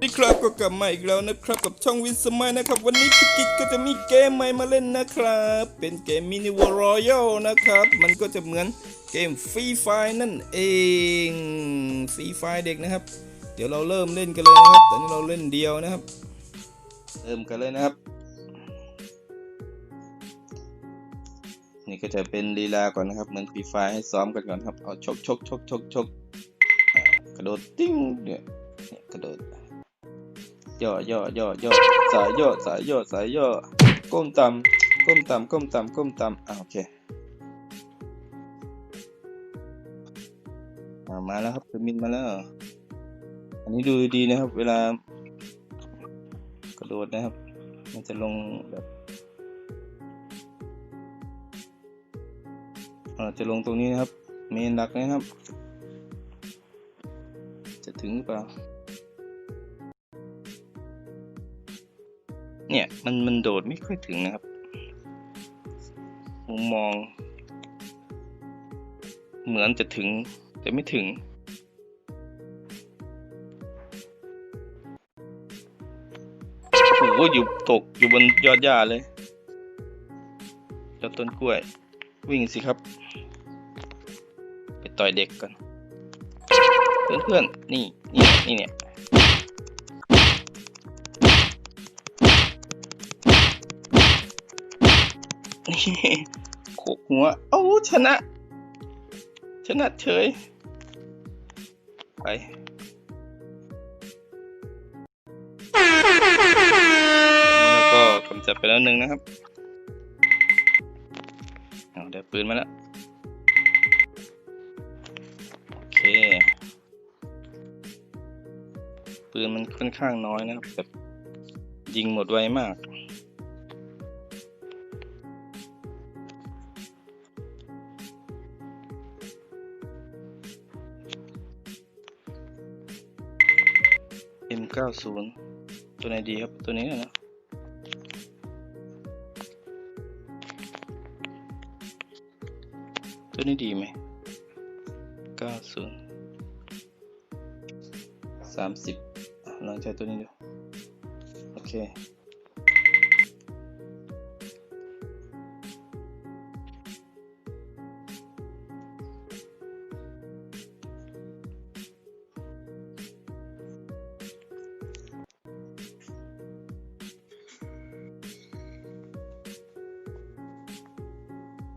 นี่ครับก็กลับมาอีกแล้วนะครับกับช่องวินสมัยนะครับ วันนี้พี่กิ๊กก็จะมีเกมใหม่มาเล่นนะครับ เป็นเกมมินิวอร์รอยัลนะครับ มันก็จะเหมือนเกมฟรีไฟนั่นเองฟรีไฟเด็กนะครับ เดี๋ยวเราเริ่มเล่นกันเลยนะครับตอนนี้เราเล่นเดียวนะครับ เริ่มกันเลยนะครับ นี่ก็จะเป็นลีลาก่อนนะครับ เหมือนฟรีไฟให้ซ้อมกันก่อนครับเอาชกชกชกชกชกกระโดดติ้งเนี่ยเนี่ยกระโดด ย่อย่อย่อย่อสายย่อสายย่อสายย่อก้มต่ำก้มต่ำก้มต่ำก้มต่ำอ่าโอเคมาแล้วครับพีระมิดมาแล้ว อันนี้ดูดีนะครับ เวลา กระโดดนะครับ มันจะลงแบบจะลงตรงนี้นะครับ เมนหลักนะครับ จะถึงหรือเปล่า เนี่ยมันมันโดดไม่ค่อยถึงนะครับ มุมมอง เหมือนจะถึงแต่ไม่ถึง โอ้โหอยู่ตกอยู่บนยอดหญ้าเลยยอดต้นกล้วย วิ่งสิครับ ไปต่อยเด็กก่อน เพื่อนเพื่อนๆนี่ นี่ นี่เนี่ย นี่โขกหัว เอ้าชนะ ชนะเฉย ไปแล้วก็กำจัดไปแล้วหนึ่งนะครับเอาได้ปืนมาแล้ว โอเค ปืนมันค่อนข้างน้อยนะครับ แบบยิงหมดไวมาก 90 ตัวไหนดีครับ ตัวนี้นะตัวนี้ดีไหม 90 30 ลองใช้ตัวนี้ดู โอเค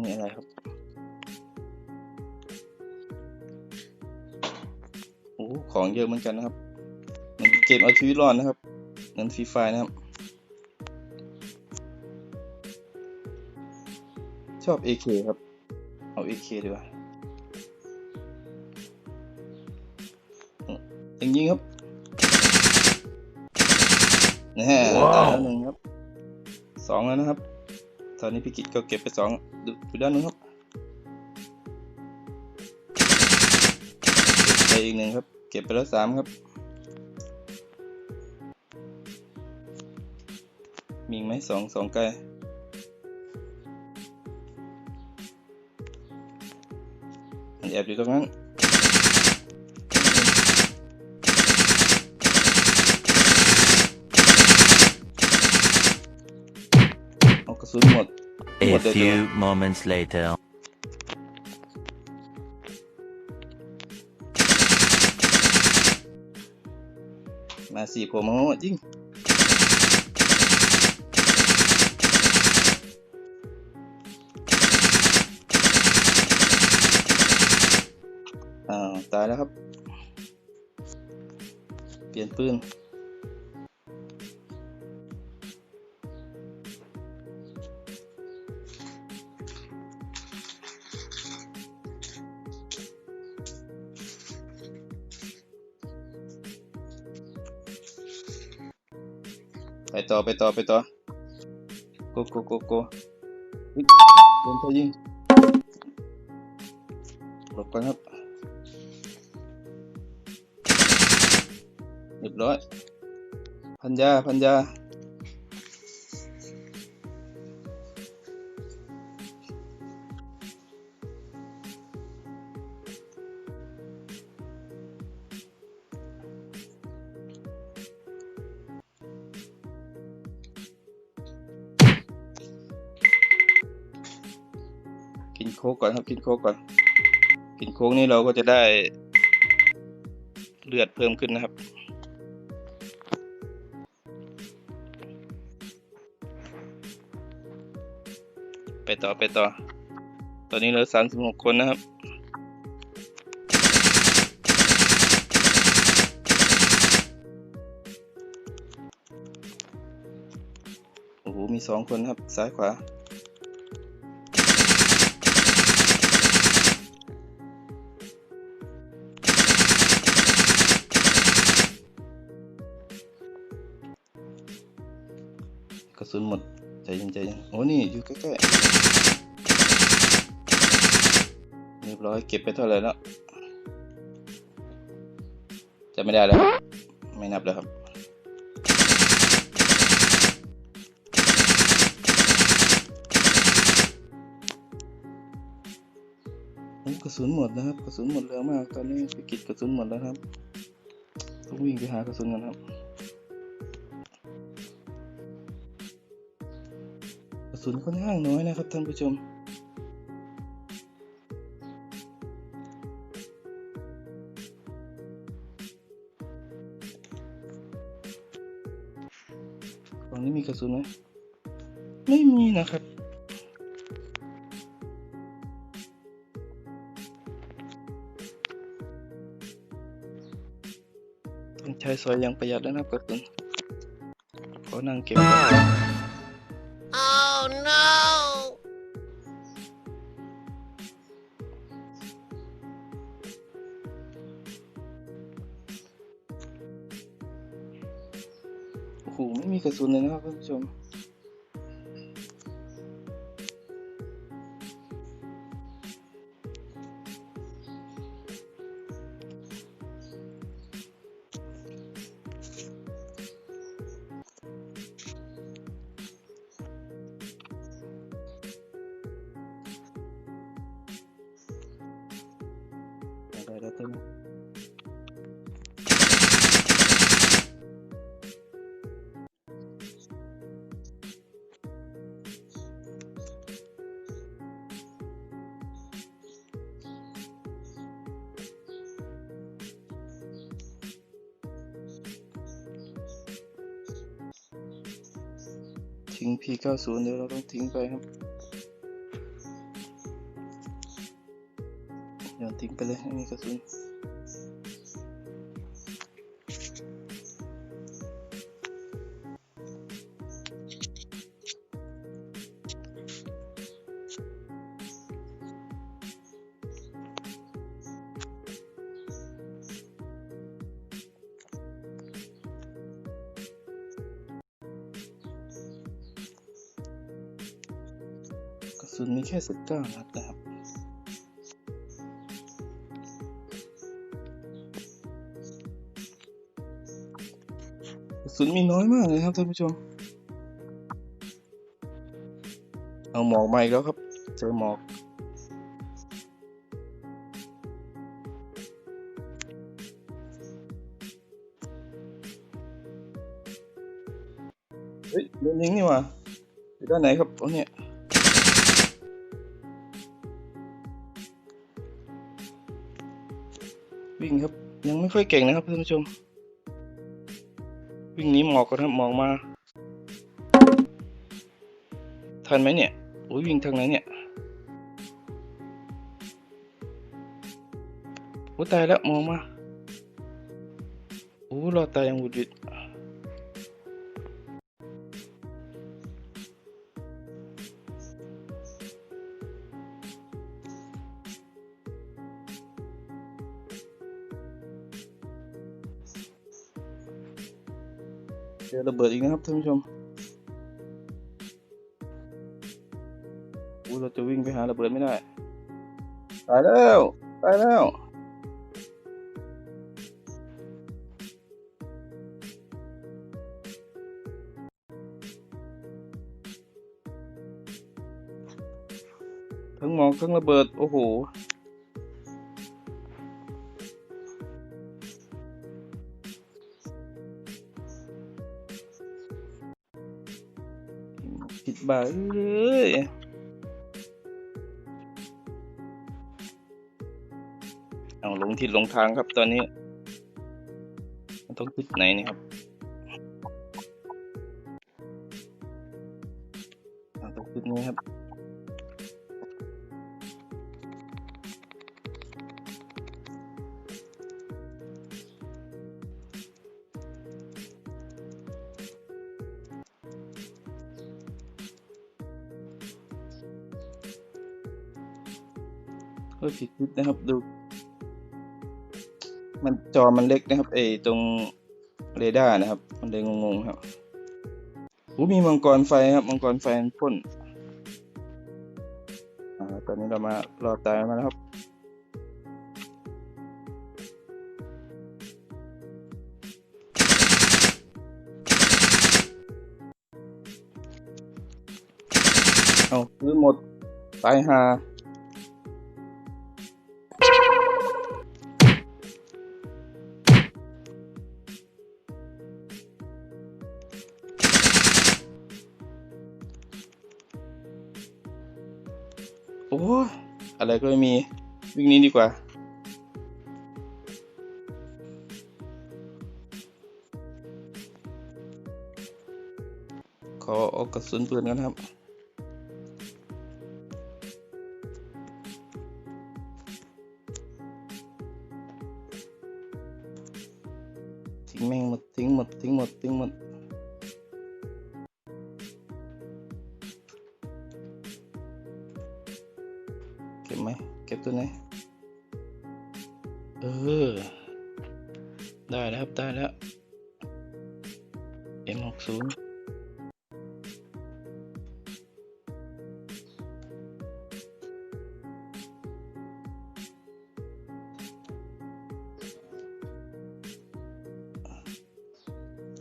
อันนี้อะไรครับโอ้โหของเยอะเหมือนกันนะครับ มันเป็นเกมเอาชีวิตรอดนะครับเหมือนฟรีไฟนะครับ ชอบ AK ครับ เอา AK ดีกว่าอืมยิงยิงครับนะฮะตายแล้วหนึ่งครับสองแล้วนะครับ ตอนนี้พี่กิจก็เก็บไปสองดูด้านนู้นครับเก็บไปอีกหนึ่งครับ เก็บไปแล้วสามครับ มีไหมสองสองไกลแอบอยู่ตรงนั้น กระสุนหมด A What they few moments later. มาสี่ผมโอ้จริงอ้าวตายแล้วครับ เปลี่ยนปืน ต่อไปต่อไปต่อโกโกโกโกโดนเธอยิงหลบกันครับเรียบร้อยพันยาพันยา โค้กก่อนครับ กินโค้กก่อน กินโค้กนี่เราก็จะได้เลือดเพิ่มขึ้นนะครับ ไปต่อไปต่อ ตอนนี้เหลือสามสิบหกคนนะครับโอ้โหมีสองคนครับซ้ายขวา สุนหมด ใจเย็นใจเย็นโอ้นี่อยู่ใกล้ๆเรียบร้อยเก็บไปเท่าไหร่แล้วจะไม่ได้แล้ว ไม่นับแล้วครับกระสุนหมดนะครับกระสุนหมดเร็วมากตอนนี้ไปกิดกระสุนหมดแล้วครับต้องวิ่งไปหากระสุนกันครับ สุนค่อนข้างน้อยนะครับท่านผู้ชม ฝั่งนี้มีกระสุนไหมไม่มีนะครับต้องใช้ซอยอย่างประหยัดแล้วนะครับกระสุนขอนั่งเก็บ โอ้โหไม่มีกระสุนเลยนะครับท่านผู้ชม ได้แล้วเต็ม ทิ้ง P90 เดี๋ยวเราต้องทิ้งไปครับโยนทิ้งไปเลยไม่มีกระสุน สุนมีแค่ 19 นัดนะครับ สุนมีน้อยมากเลยครับท่านผู้ชม เอาหมอกมาอีกแล้วครับ เจอหมอกเฮ้ยโดนยิงนี่ว่าอยู่ด้านไหนครับโอ้เนี่ย วิ่งครับ ยังไม่ค่อยเก่งนะครับท่านผู้ชม วิ่งนีหมอกก่อนครับหมอกมา ทันไหมเนี่ยโอ้ยวิ่งทางไหนเนี่ยโอ้ตายแล้วหมองมาโอ้รอดตายอย่างหุดหวิด บิดอีกนะครับท่านผู้ชมโอ้เราจะวิ่งไปหาระเบิดไม่ได้ตายแล้วตายแล้วทั้งหมอกทั้งระเบิด โอ้โห บ่เอ้ยเอาลงทิศลงทางครับตอนนี้ มันต้องทิศไหนนี่ครับต้องทิศนี้ครับ เฮ้ยผิดทิศนะครับดู มันจอมันเล็กนะครับเอตรงเรดาร์นะครับ มันเลยงงๆครับอู้มีมังกรไฟครับมังกรไฟมันพ่นอ่าตอนนี้เรามารอตายมาแล้วครับเอาซื้อหมดตายหา ก็ไม่มีวิ่งนี้ดีกว่า ขอออกกระสุนปืนกันครับ เออ ได้แล้วครับ ได้แล้ว M60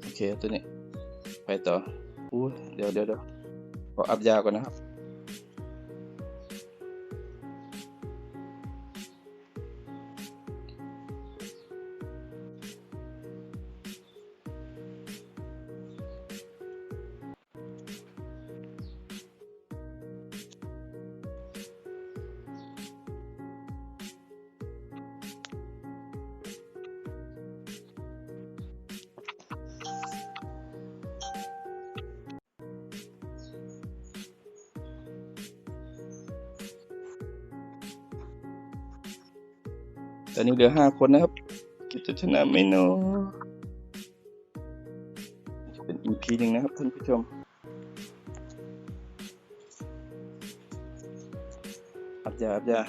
โอเค ตัวนี้ ไปต่ออู้เดี๋ยวเดี๋ยวเดี๋ยวขออัพยาก่อนนะครับ ตอนนี้เหลือห้าคนนะครับกิจชนะไหม่นอจะเป็น EP หนึ่งนะครับท่านผู้ชมอับยาอับยา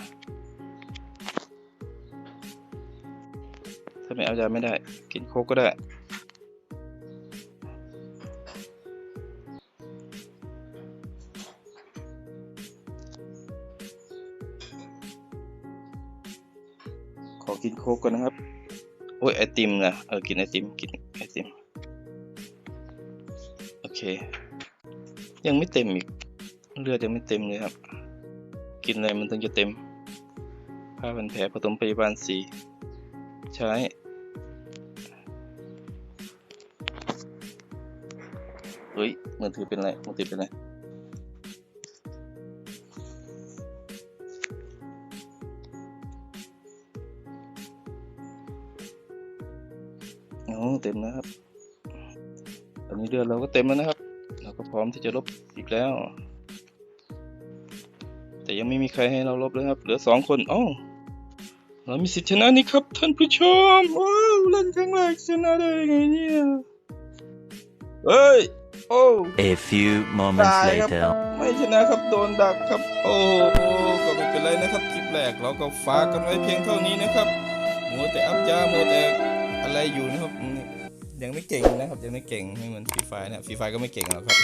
ถ้าไม่เอายาไม่ได้ กินโคกก็ได้ ขอกินโค้กก่อนนะครับโอ้ยไอติมนะเออกินไอติมกินไอติมโอเค ยังไม่เต็มอีกเลือดยังไม่เต็มเลยครับ กินอะไรมันถึงจะเต็มผ้าพันแผลผสมพยาบาลสีใช้เฮ้ยมือถือเป็นไรมือถือเป็นไร เต็มแล้วครับ ตอนนี้เดือนเราก็เต็มแล้วนะครับ เราก็พร้อมที่จะลบอีกแล้ว แต่ยังไม่มีใครให้เราลบเลยครับ เหลือสองคนอ้าวเรามีสิทธิชนะนี่ครับ ท่านผู้ชมว้าวเล่นครั้งแรกชนะได้ยังไงเนี่ยเฮ้ยโอ้ A few moments ตายครับ later. ไม่ชนะครับโดนดักครับ โอ้ก็ไม่เป็นไรนะครับคลิปแรกเราก็ฝากกันไว้เพียงเท่านี้นะครับ มัวแต่อัพยามัวแต่อะไรอยู่นะครับอืม ยังไม่เก่งนะครับยังไม่เก่งไม่เหมือนฟรีไฟเนี่ยฟรีไฟก็ไม่เก่งหรอกครับ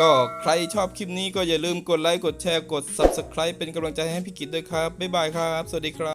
ก็ใครชอบคลิปนี้ก็อย่าลืมกดไลค์กดแชร์กด Subscribe เป็นกำลังใจให้พี่กิตด้วยครับบ๊ายบายครับ สวัสดีครับ